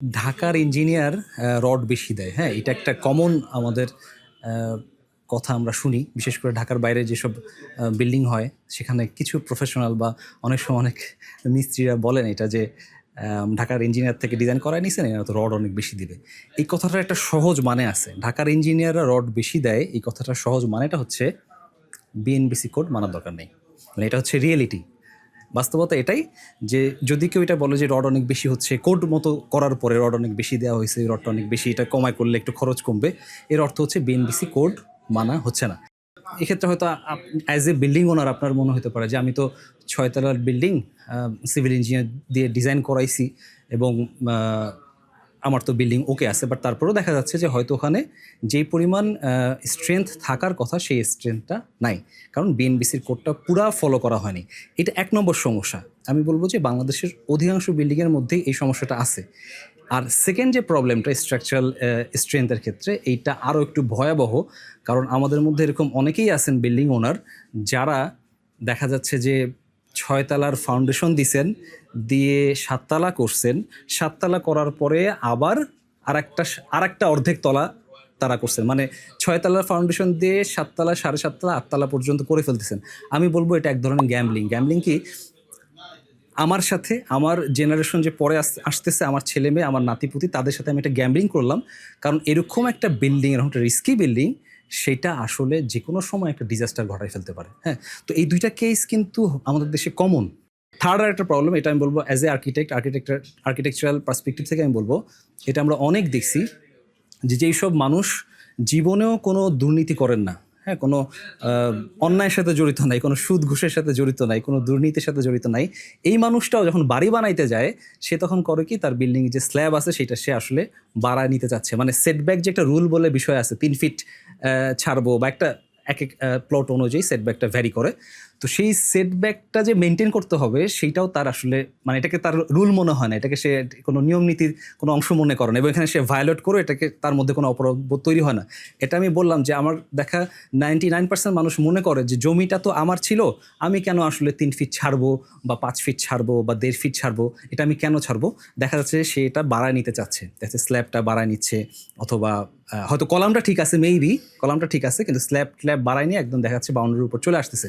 ঢাকার engineer rod বেশি দেয়। হ্যাঁ এটা একটা কমন আমাদের কথা আমরা শুনি। বিশেষ করে ঢাকার বাইরে যেসব বিল্ডিং হয়, সেখানে কিছু প্রফেশনাল বা অনেক সময় অনেক মিস্ত্রিরা বলেন এটা যে ঢাকার ইঞ্জিনিয়ার থেকে ডিজাইন করায় নিছেন, এরা তো রড অনেক বেশি দিবে। এই কথাটার একটা সহজ মানে আছে। ঢাকার ইঞ্জিনিয়াররা রড বেশি দেয়, এই কথাটার সহজ মানেটা হচ্ছে বিএনবিসি কোড মানার দরকার নেই। মানে এটা হচ্ছে রিয়েলিটি বাস্তবতা এটাই যে যদি কেউ এটা বলে যে রড অনেক বেশি হচ্ছে, কোড মতো করার পরে রড অনেক বেশি দেওয়া হয়েছে রডটা অনেক বেশি এটা কমায় করলে একটু খরচ কমবে, এর অর্থ হচ্ছে বিএনবিসি কোড মানা হচ্ছে না। এক্ষেত্রে হয়তো অ্যাজ এ বিল্ডিং ওনার আপনার মনে হতে পারে যে আমি তো ছয়তলার বিল্ডিং সিভিল ইঞ্জিনিয়ার দিয়ে ডিজাইন করাইছি এবং আমার তো বিল্ডিং ওকে আছে বাট তারপরেও দেখা যাচ্ছে যে হয়তো ওখানে যেই পরিমাণ স্ট্রেংথ থাকার কথা সেই স্ট্রেংথটা নাই। কারণ বিএনবিসির কোডটা পুরা ফলো করা হয়নি। এটা এক নম্বর সমস্যা। আমি বলব যে বাংলাদেশের অধিকাংশ বিল্ডিংয়ের মধ্যেই এই সমস্যাটা আছে। আর সেকেন্ড যে প্রবলেমটা স্ট্রাকচারাল স্ট্রেংথের ক্ষেত্রে, এইটা আরও একটু ভয়াবহ। কারণ আমাদের মধ্যে এরকম অনেকেই আছেন বিল্ডিং ওনার যারা দেখা যাচ্ছে যে ছয়তলার ফাউন্ডেশন দিছেন, দিয়ে সাততলা করছেন। সাততলা করার পরে আবার আরেকটা আরেকটা অর্ধেক তলা তারা করছেন। মানে ছয়তলার ফাউন্ডেশন দিয়ে সাততলা, সাড়ে সাততলা, আটতলা পর্যন্ত করে ফেলতেছেন। আমি বলব এটা এক ধরনের গ্যামলিং গ্যামলিং কি? আমার সাথে, আমার জেনারেশন যে পরে আস- আসতেছে, আমার ছেলে মেয়ে আমার নাতিপুতি, তাদের সাথে আমি একটা গ্যামলিং করলাম। কারণ এরকম একটা বিল্ডিং এরকম একটা রিস্কি বিল্ডিং সেটা আসলে যে কোনো সময় একটা ডিজাস্টার ঘটাই ফেলতে পারে হ্যাঁ? তো এই দুইটা কেস কিন্তু আমাদের দেশে কমন থার্ড আর একটা প্রবলেম এটা আমি বলব as a architect আর্কিটেক্টার architectural perspective থেকে আমি বলব, এটা আমরা অনেক দেখছি যে যেই সব মানুষ জীবনেও কোনো দুর্নীতি করেন না। হ্যাঁ কোনো অন্যায়ের সাথে জড়িত নাই, কোনো সুদ ঘুষের সাথে জড়িত নাই, কোনো দুর্নীতির সাথে জড়িত নাই, এই মানুষটাও যখন বাড়ি বানাইতে যায়, সে তখন করে কি তার বিল্ডিং যে স্ল্যাব আছে, সেটা সে আসলে বাড়ায় নিতে চাচ্ছে। মানে সেটব্যাক যে একটা রুল বলে বিষয় আছে, তিন ফিট ছাড়বো বা একটা, এক এক প্লট অনুযায়ী সেটব্যাকটা ভ্যারি করে। তো সেই সেটব্যাকটা যে মেনটেন করতে হবে, সেইটাও তার আসলে মানে এটাকে তার রুল মনে হয় না। এটাকে সে কোনো নিয়ম নীতির কোনো অংশ মনে করে না। এবং এখানে সে ভায়োলেট করে এটাকে তার মধ্যে কোনো অপরাধ তৈরি হয় না। এটা আমি বললাম যে আমার দেখা নাইনটি নাইন পার্সেন্ট মানুষ মনে করে যে জমিটা তো আমার ছিল, আমি কেন আসলে তিন ফিট ছাড়বো বা পাঁচ ফিট ছাড়বো বা দেড় ফিট ছাড়বো, এটা আমি কেন ছাড়বো? দেখা যাচ্ছে সে এটা বাড়ায় নিতে চাচ্ছে। দেখা স্ল্যাবটা বাড়ায় নিচ্ছে অথবা হয়তো কলামটা ঠিক আছে মেবি কলামটা ঠিক আছে, কিন্তু স্ল্যাব ট্ল্যাব বাড়ায় নিয়ে একদম দেখা যাচ্ছে বাউন্ডারির উপর চলে আসতেছে।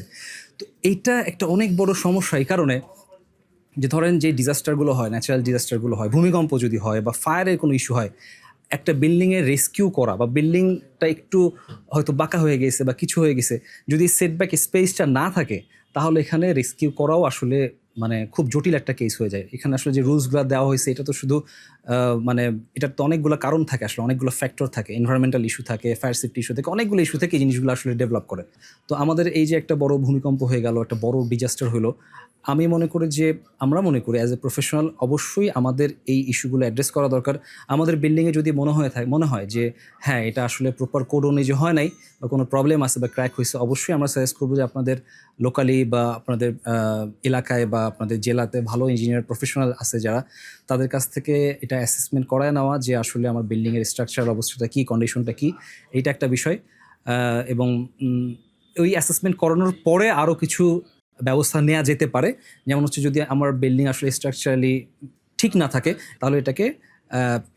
তো এইটা একটা অনেক বড় সমস্যা এই কারণে যে ধরেন যে ডিজাস্টারগুলো হয় ন্যাচারাল ডিজাস্টারগুলো হয়, ভূমিকম্প যদি হয় বা ফায়ারের কোনো ইস্যু হয়, একটা বিল্ডিংয়ে রেস্কিউ করা বা বিল্ডিংটা একটু হয়তো বাঁকা হয়ে গেছে বা কিছু হয়ে গেছে, যদি সেটব্যাক স্পেসটা না থাকে, তাহলে এখানে রেস্কিউ করাও আসলে মানে খুব জটিল একটা কেস হয়ে যায়। এখানে আসলে যে রুলসগুলো দেওয়া হয়েছে, এটা তো শুধু মানে এটার তো অনেকগুলো কারণ থাকে আসলে, অনেকগুলো ফ্যাক্টর থাকে। এনভায়রনমেন্টাল ইস্যু থাকে ফায়ার সেফটি ইস্যু থাকে, অনেকগুলো ইস্যু থেকে এই জিনিসগুলো আসলে ডেভেলপ করে। তো আমাদের এই যে একটা বড় ভূমিকম্প হয়ে গেল, একটা বড় ডিজাস্টার হলো, আমি মনে করি যে, আমরা মনে করি অ্যাজ এ প্রফেশনাল অবশ্যই আমাদের এই ইস্যুগুলো অ্যাড্রেস করা দরকার। আমাদের বিল্ডিংয়ে যদি মনে হয়ে থাকে, মনে হয় যে হ্যাঁ এটা আসলে প্রপার কোড অনুযায়ী হয় নাই বা কোনো প্রবলেম আছে বা ক্র্যাক হয়েছে, অবশ্যই আমরা সাজেস্ট করব যে আপনাদের লোকালি বা আপনাদের এলাকায় বা আপনাদের জেলাতে ভালো ইঞ্জিনিয়ার প্রফেশনাল আছে যারা, তাদের কাছ থেকে এটা অ্যাসেসমেন্ট করায় নেওয়া যে আসলে আমার বিল্ডিংয়ের স্ট্রাকচার অবস্থাটা কী কন্ডিশনটা কী, এইটা একটা বিষয়। এবং ওই অ্যাসেসমেন্ট করানোর পরে আরও কিছু ব্যবস্থা নেওয়া যেতে পারে। যেমন হচ্ছে যদি আমার বিল্ডিং আসলে স্ট্রাকচারালি ঠিক না থাকে, তাহলে এটাকে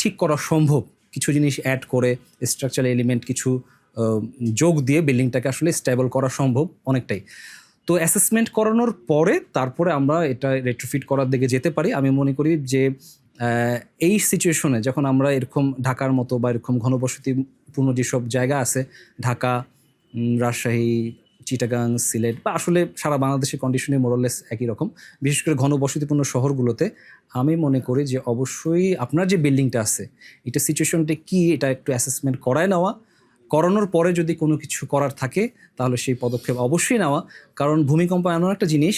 ঠিক করা সম্ভব। কিছু জিনিস অ্যাড করে স্ট্রাকচারাল এলিমেন্ট কিছু যোগ দিয়ে বিল্ডিংটাকে আসলে স্টেবল করা সম্ভব অনেকটাই। তো অ্যাসেসমেন্ট করানোর পরে তারপরে আমরা এটা রেট্রোফিট করার দিকে যেতে পারি। আমি মনে করি যে এই সিচুয়েশনে যখন আমরা এরকম ঢাকার মতো বা এরকম ঘনবসতিপূর্ণ যেসব জায়গা আছে, ঢাকা রাজশাহী, চিটাগাং, সিলেট বা আসলে সারা বাংলাদেশের কন্ডিশনে মোরলেস একই রকম। বিশেষ করে ঘনবসতিপূর্ণ শহরগুলোতে আমি মনে করি যে, অবশ্যই আপনার যে বিল্ডিংটা আছে, এটা সিচুয়েশনটা কি, এটা একটু অ্যাসেসমেন্ট করায় নেওয়া। করানোর পরে যদি কোনো কিছু করার থাকে, তাহলে সেই পদক্ষেপ অবশ্যই নেওয়া। কারণ ভূমিকম্প এমন একটা জিনিস,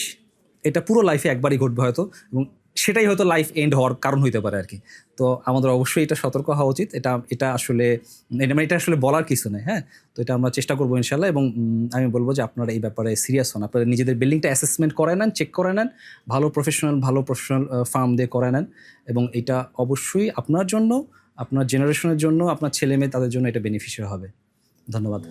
এটা পুরো লাইফে একবারই ঘটবে হয়তো, এবং সেটাই হয়তো লাইফ এন্ড হওয়ার কারণ হইতে পারে আর কি তো আমাদের অবশ্যই এটা সতর্ক হওয়া উচিত। এটা এটা আসলে, এটা মানে এটা আসলে বলার কিছু নেই হ্যাঁ? তো এটা আমরা চেষ্টা করব ইনশাল্লাহ এবং আমি বলব যে আপনারা এই ব্যাপারে সিরিয়াস হন। আপনারা নিজেদের বিল্ডিংটা অ্যাসেসমেন্ট করে নেন চেক করে নেন, ভালো প্রফেশনাল ভালো প্রফেশনাল ফার্ম দিয়ে করে নেন, এবং এটা অবশ্যই আপনার জন্য, আপনার জেনারেশনের জন্য, আপনার ছেলে মেয়ে তাদের জন্য এটা বেনিফিশিয়াল হবে। धन्यवाद।